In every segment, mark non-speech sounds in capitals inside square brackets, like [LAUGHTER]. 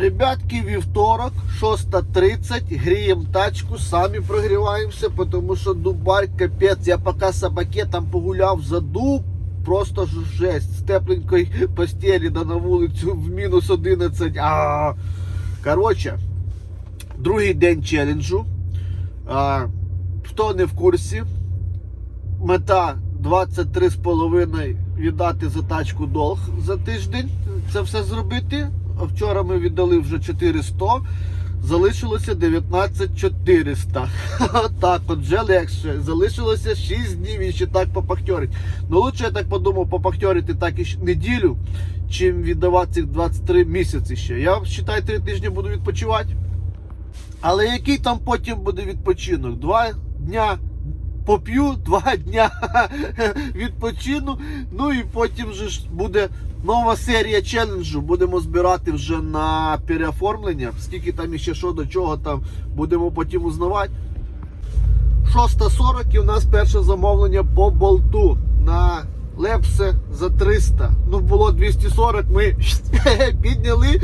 Ребятки, вівторок, 6.30, гріємо тачку, самі прогріваємося, тому що Дубай, капець, я поки з пакетом погуляв задув, просто жесть, з тепленької постелі да на вулицю в мінус 11. А, коротше, другий день челенджу. А, хто не в курсі, мета 23,5 віддати за тачку долг за тиждень. Це все зробити. Вчора ми віддали вже 400, залишилося 19400. [LAUGHS] Так, от вже легше. Залишилося 6 днів і ще так попахтьорить. Ну лучше я так подумав, попахтьорити так і неділю, чим віддавати цих 23 місяці ще. Я вважаю, 3 тижні буду відпочивати. Але який там потім буде відпочинок? Два дня поп'ю, два дня [LAUGHS] відпочину. Ну і потім же ж буде нова серія челенджу. Будемо збирати вже на переоформлення. Скільки там іще що до чого там будемо потім узнавати. 6.40 і у нас перше замовлення по болту на Лепсе за 300. Ну було 240, ми [LAUGHS] підняли.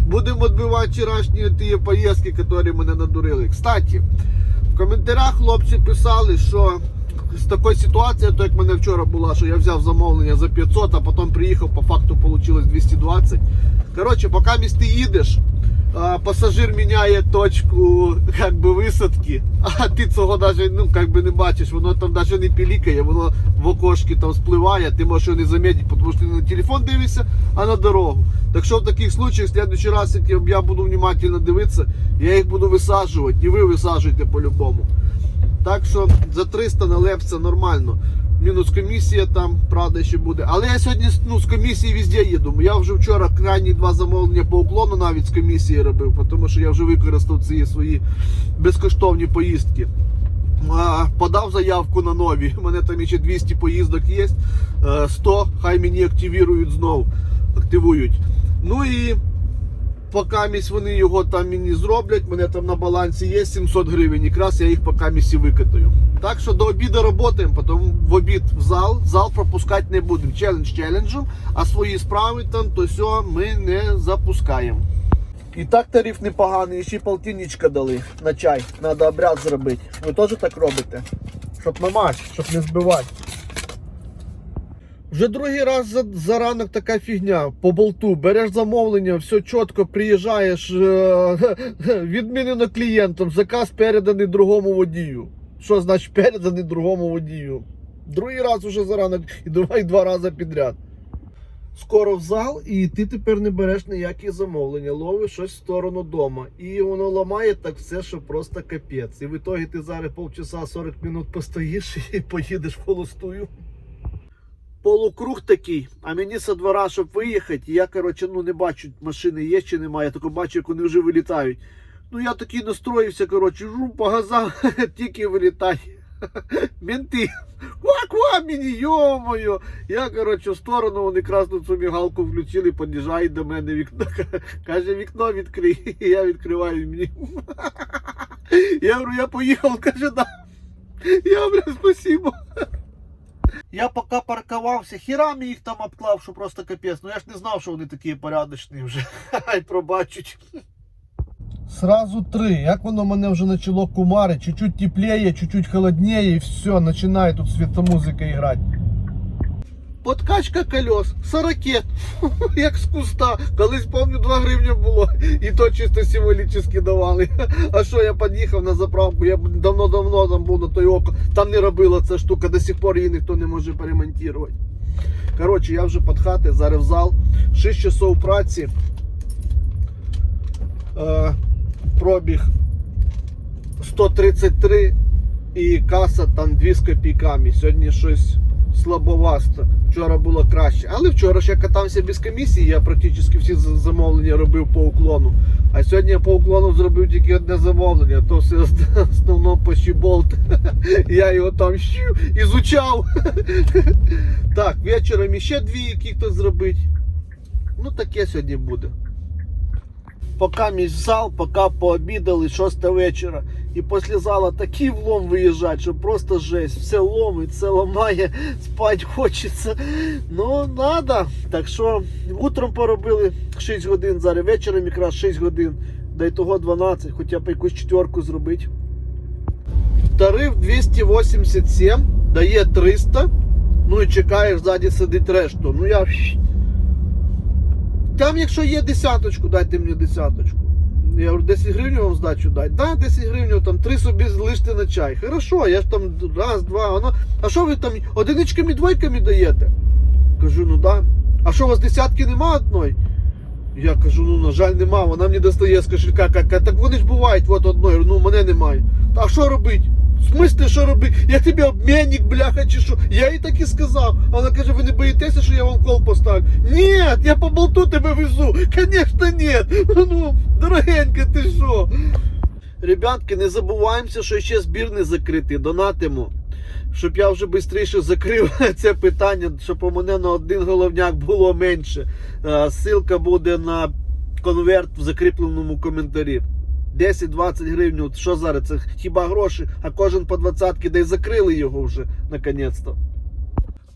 Будемо відбивати вчорашні ті поїздки, які мене надурили. Кстати, в коментарях хлопці писали, що з такою ситуацією, то як в мене вчора була, що я взяв замовлення за 500, а потім приїхав, по факту вийшло 220. Коротше, поки ти їдеш, пасажир міняє точку как би, висадки, а ти цього навіть ну, как би, не бачиш, воно там навіть не пілікає, воно в окошки там спливає, ти можеш його не замітити, тому що ти на телефон дивишся, а на дорогу. Так що в таких случаях, в следующий раз, як я буду внимательно дивитися, я їх буду висаджувати, і ви висаджуєте по-любому. Так що за 300 на Лепса нормально. Мінус комісія там, правда, ще буде. Але я сьогодні ну, з комісії везде їду. Я вже вчора крайні два замовлення по уклону навіть з комісії робив, тому що я вже використав ці свої безкоштовні поїздки. Подав заявку на нові. У мене там ще 200 поїздок є. Е, 100 хай мені активірують знов. Активують. Ну і поки місь вони його там мені зроблять, мене там на балансі є 700 гривень, якраз я їх поки місі викатаю. Так що до обіду працюємо, потім в обід в зал, зал пропускати не будемо. Челендж челенджем, а свої справи там, то все ми не запускаємо. І так тариф непоганий, ще полтинничка дали на чай. Треба обряд зробити. Ви теж так робите? Щоб намазь, щоб не збивати. Вже другий раз за, за ранок така фігня по болту. Береш замовлення, все чітко, приїжджаєш, е, [LAUGHS] відмінено клієнтом, заказ переданий другому водію. Що значить переданий другому водію? Другий раз уже за ранок і давай два рази підряд. Скоро в зал, і ти тепер не береш ніякі замовлення, ловиш щось в сторону дома. І воно ламає так все, що просто капець. І в ітогі ти зараз полчаса 40 минут постоїш [LAUGHS] і поїдеш в холостую полукруг такий, а мені со двора, щоб виїхати, я, коротше, ну не бачу, машини є чи немає, я тільки бачу, як вони вже вилітають. Ну я такий настроївся, коротше, жу по газам, [LAUGHS] тільки вилітай. [LAUGHS] Менти, ква-ква мені, йо-моє. Я, коротше, в сторону, вони красну цю мігалку включили, під'їжджають до мене вікно. [LAUGHS] Каже, вікно відкрий. Я відкриваю мені. Я говорю, я поїхав, каже, да. Я говорю, спасибо. Я поки паркувався, хірами їх там обклав, що просто капець. Ну я ж не знав, що вони такі порядочні вже. [LAUGHS] Хай пробачуть. Сразу три. Як воно мене вже почало кумарити, чуть-чуть теплее, чуть-чуть холоднее і все, починає тут світомузика грати. Подкачка колес, сорокет, [LAUGHS] як з куста. Колись пам'ятаю 2 гривні то чисто символічно давали. [LAUGHS] А що я під'їхав на заправку, я давно-давно там був на той око, там не робила ця штука, до сих пор її ніхто не може перемонтувати. Коротше, я вже під хати, зараз в зал, 6 часов праці. Е, пробіг 133 і каса там 2 з копійками. Сьогодні щось слабовасто. Вчора було краще. Але вчора я катався без комісії, я практично всі замовлення робив по уклону. А сьогодні я по уклону зробив тільки одне замовлення, то все в [LAUGHS] основному по щіболт. [LAUGHS] Я його там щу, ізучав. [LAUGHS] Так, вечором ще дві, які хтось зробить. Ну таке сьогодні буде. Поки мій зал, поки пообідали 6 вечора. І після зала такий влом виїжджать, що просто жесть. Все ломить, все ламає, спать хочеться. Ну, надо. Так що утром поробили 6 годин, зараз вечором якраз 6 годин. Дай того 12, хоча б якусь четверку зробити. Тариф 287, дає 300. Ну і чекаєш, ззаді сидить решту. Ну я. Там, якщо є десяточку, дайте мені десяточку. Я говорю, 10 гривень вам здачу дай. Да, 10 гривень, там 3 собі злиште на чай. Хорошо, я ж там раз, два, воно. А що ви там одиничками, двойками даєте? Кажу, ну да. А що у вас десятки нема одної? Я кажу, ну на жаль, нема. Вона мені достає з кошелька. Каже, так вони ж бувають, от одної, ну мене немає. А що робить? В смислі, що робить? Я тобі обмінник, бляха, чи що? Я їй так і сказав. Вона каже, ви не боїтеся, що я вам кол поставлю? Ні, я по болту тебе везу. Звісно, ні. Ну, дорогенька, ти що? Ребятки, не забуваємося, що ще збір не закритий. Донатимо. Щоб я вже швидше закрив [LAUGHS] це питання, щоб у мене на один головняк було менше. Е, Ссылка буде на конверт в закріпленому коментарі. 10-20 гривень, от що зараз? Це хіба гроші, а кожен по 20 де й закрили його вже наконець-то.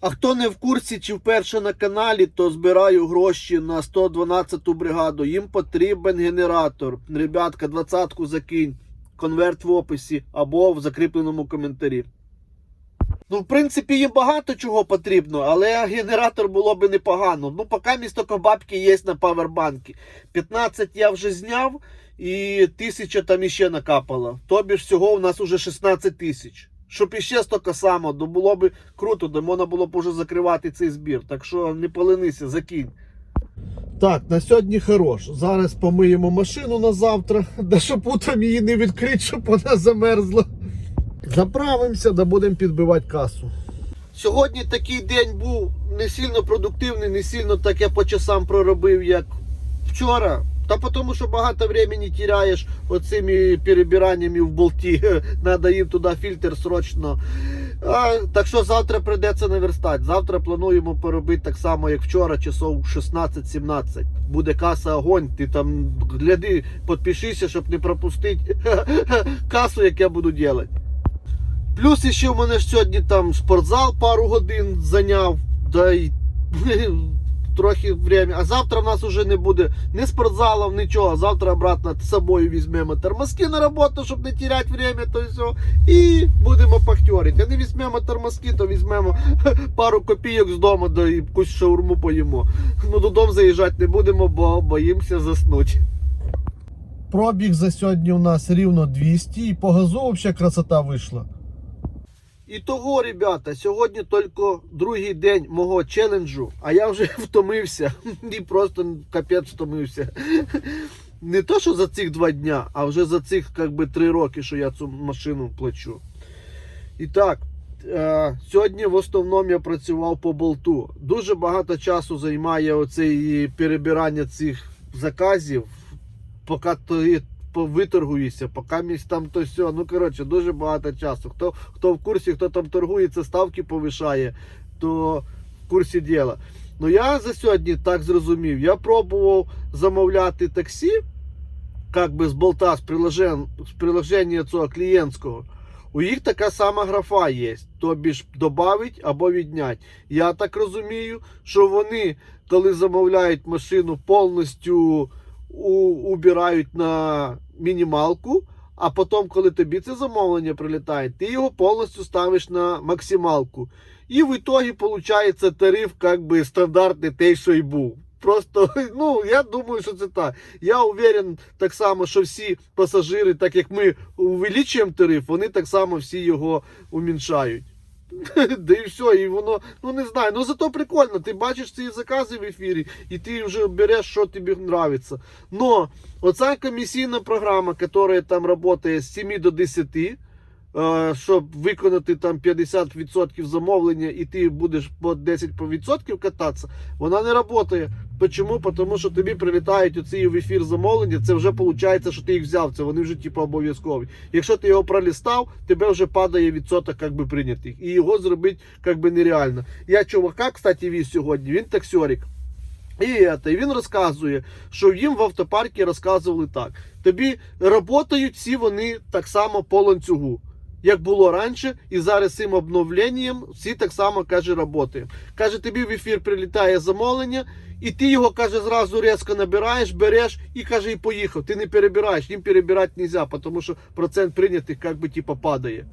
А хто не в курсі чи вперше на каналі, то збираю гроші на 112-ту бригаду. Їм потрібен генератор. Ребятка, 20-ку закинь. Конверт в описі або в закріпленому коментарі. Ну, в принципі, їм багато чого потрібно, але генератор було би непогано. Ну, поки місто бабки є на павербанки. 15 я вже зняв і тисяча там іще накапало. Тобі ж всього у нас уже 16 тисяч. Щоб іще стільки само, то було б круто, де можна було б уже закривати цей збір. Так що не поленися, закинь. Так, на сьогодні хорош. Зараз помиємо машину на завтра, [LAUGHS] да щоб утром її не відкрити, щоб вона замерзла. Заправимося, да будемо підбивати касу. Сьогодні такий день був не сильно продуктивний, не сильно так я по часам проробив, як вчора. Та тому, що багато времени теряєш оцими перебираннями в болті. [LAUGHS] Надо їм туди фільтр срочно. А, так що завтра прийдеться наверстати. Завтра плануємо поробити так само, як вчора, часов 16-17. Буде каса огонь. Ти там гляди, підпишися, щоб не пропустити [LAUGHS] касу, як я буду робити. Плюс ще в мене сьогодні там спортзал пару годин зайняв, да й [LAUGHS] трохи время. А завтра в нас вже не буде ні спортзалів, нічого. Завтра обратно з собою візьмемо тормозки на роботу, щоб не теряти время, то все. І будемо пахтьорити. А не візьмемо тормозки, то візьмемо [LAUGHS] пару копійок з дому, да і якусь шаурму поїмо. Ну додому заїжджати не будемо, бо боїмося заснути. Пробіг за сьогодні у нас рівно 200 і по газу взагалі красота вийшла. І того, ребята, сьогодні тільки другий день мого челенджу, а я вже [LAUGHS] втомився. І просто капець втомився. Не то, що за цих два дня, а вже за цих как би, три роки, що я цю машину плачу. І так, е, сьогодні в основному я працював по болту. Дуже багато часу займає оце перебирання цих заказів, поки ти виторгуєшся, поки місць там то все. Ну коротше, дуже багато часу. Хто хто в курсі, хто там торгується, ставки повишає, то в курсі діла. Ну я за сьогодні так зрозумів. Я пробував замовляти таксі, як би з болта, з приложення, з приложення цього клієнтського. У їх така сама графа є, тобі ж додавить або віднять. Я так розумію, що вони, коли замовляють машину повністю убирають на мінімалку, а потім, коли тобі це замовлення прилітає, ти його повністю ставиш на максималку. І в ітогі виходить тариф як би стандартний той, що й був. Просто, [LAUGHS] ну, я думаю, що це так. Я уверен так само, що всі пасажири, так як ми увеличуємо тариф, вони так само всі його уміншають. [LAUGHS] Да і все, і воно, ну не знаю, ну зато прикольно, ти бачиш ці закази в ефірі, і ти вже береш, що тобі подобається. Но оця комісійна програма, яка там працює з 7 до 10, е, щоб виконати там 50% замовлення і ти будеш по 10% кататися, вона не працює. Чому? Тому що тобі прилітають оці в ефір замовлення, це вже виходить, що ти їх взяв, це вони вже типу обов'язкові. Якщо ти його пролістав, тебе вже падає відсоток як би, прийнятих. І його зробити як би, нереально. Я чувака, кстати, віз сьогодні, він таксьорик. І, це, він розказує, що їм в автопаркі розказували так. Тобі працюють всі вони так само по ланцюгу. Як було раніше, і зараз цим обновленням всі так само каже, працюємо. Каже, тобі в ефір прилітає замовлення, і ти його каже, зразу різко набираєш, береш і каже, і поїхав. Ти не перебираєш, їм перебирати не можна, тому що процент прийнятих як би типа падає.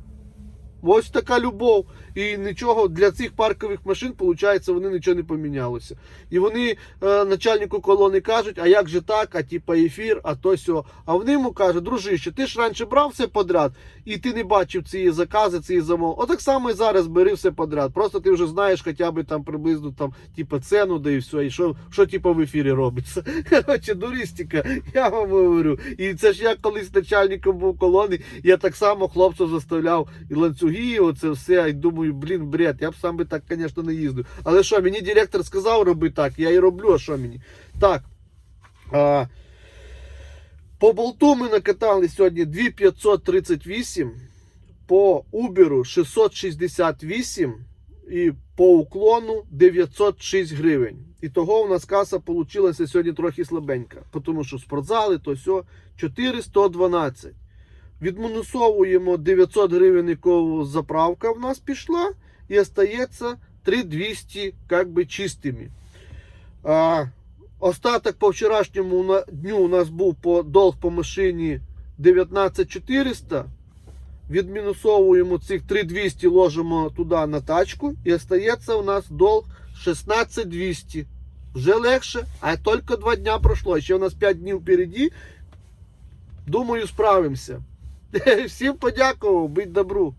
Ось така любов. І нічого для цих паркових машин, виходить, вони нічого не помінялося. І вони е, начальнику колони кажуть, а як же так, а типа ефір, а то сьо. А вони йому кажуть, дружище, ти ж раніше брав все подряд, і ти не бачив ці закази, ці замови. Отак само і зараз бери все подряд. Просто ти вже знаєш хоча б там приблизно там, типа, ціну, да і все, і що, що типа в ефірі робиться. [LAUGHS] Коротше, дуристика, я вам говорю. І це ж я колись начальником був колони, я так само хлопців заставляв і ланцюги, оце все. І думаю, блін, бред, я б сам би так, звісно, не їздив. Але що, мені директор сказав роби так, я і роблю, а що мені? Так. А, по болту ми накатали сьогодні 2538, по Uber 668 і по уклону 906 гривень. І того у нас каса вийшла сьогодні трохи слабенька, тому що спортзали, то все 412. Відмінусовуємо 900 гривень, якого заправка в нас пішла, і остається 3200 как би чистими. А, остаток по вчорашньому дню у нас був по долг по машині 19400. Відмінусовуємо цих 3200, ложимо туди на тачку, і остається у нас долг 16200. Вже легше, а тільки 2 дня пройшло. Ще у нас 5 днів впереді. Думаю, справимося. [LAUGHS] Всім подякував, будь добру.